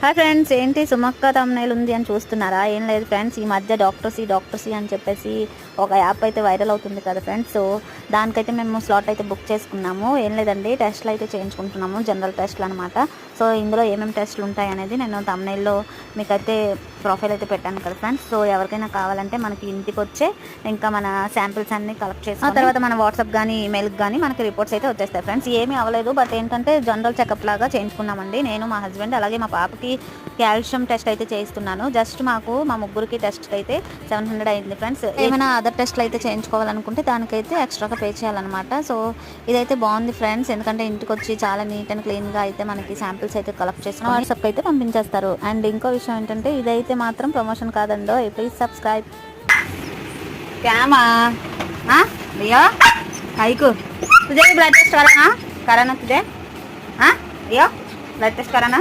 Hi friends ఏంటి సుమక్క thumbnail ఉంది అని చూస్తున్నారా? ఏం లేదు ఫ్రెండ్స్ ఈ మధ్య డాక్టర్సీ డాక్టర్సీ అని చెప్పేసి ఒక యాప్ అయితే వైరల్ అవుతుంది కదా ఫ్రెండ్స్. సో దానికైతే మేము స్లాట్ అయితే బుక్ చేసుకున్నాము. ఏం లేదండి టెస్ట్లు అయితే చేయించుకుంటున్నాము జనరల్ టెస్ట్లు అనమాట సో ఇందులో ఏమేమి టెస్ట్లు ఉంటాయి అనేది నేను తమ్నైల్లో మీకైతే ప్రొఫైల్ అయితే పెట్టాను కదా ఫ్రెండ్స్ సో ఎవరికైనా కావాలంటే మనకి ఇంటికి వచ్చే ఇంకా మన శాంపిల్స్ అన్ని కలెక్ట్ చేసి ఆ తర్వాత మన వాట్సాప్ కానీ ఈమెయిల్కి కానీ మనకి రిపోర్ట్స్ అయితే వచ్చేస్తాయి ఫ్రెండ్స్ ఏమీ అవ్వలేదు. బట్ ఏంటంటే జనరల్ చెకప్ లాగా చేయించుకున్నామండి. నేను మా హస్బెండ్ అలాగే మా పాపకి కాల్షియం టెస్ట్ అయితే చేయిస్తున్నాను. జస్ట్ మాకు మా ముగ్గురికి టెస్ట్ అయితే సెవెన్ హండ్రెడ్ అయింది ఫ్రెండ్స్ ఏమైనా అదర్ టెస్ట్లు అయితే చేయించుకోవాలనుకుంటే దానికైతే ఎక్స్ట్రాగా పే చేయాలన్నమాట. సో ఇదైతే బాగుంది ఫ్రెండ్స్ ఎందుకంటే ఇంటికి వచ్చి చాలా నీట్ అండ్ క్లీన్గా అయితే మనకి శాంపిల్స్ అయితే కలెక్ట్ చేసి వాట్సాప్ అయితే పంపించేస్తారు. అండ్ ఇంకో విషయం ఏంటంటే ఇదైతే మాత్రం ప్రమోషన్ కాదండో ప్లీజ్ సబ్స్క్రైబ్ క్యామా भैया भाई को तुझे भी ब्लड टेस्ट कराना कराना तुझे हाँ भैया ब्लड टेस्ट कराना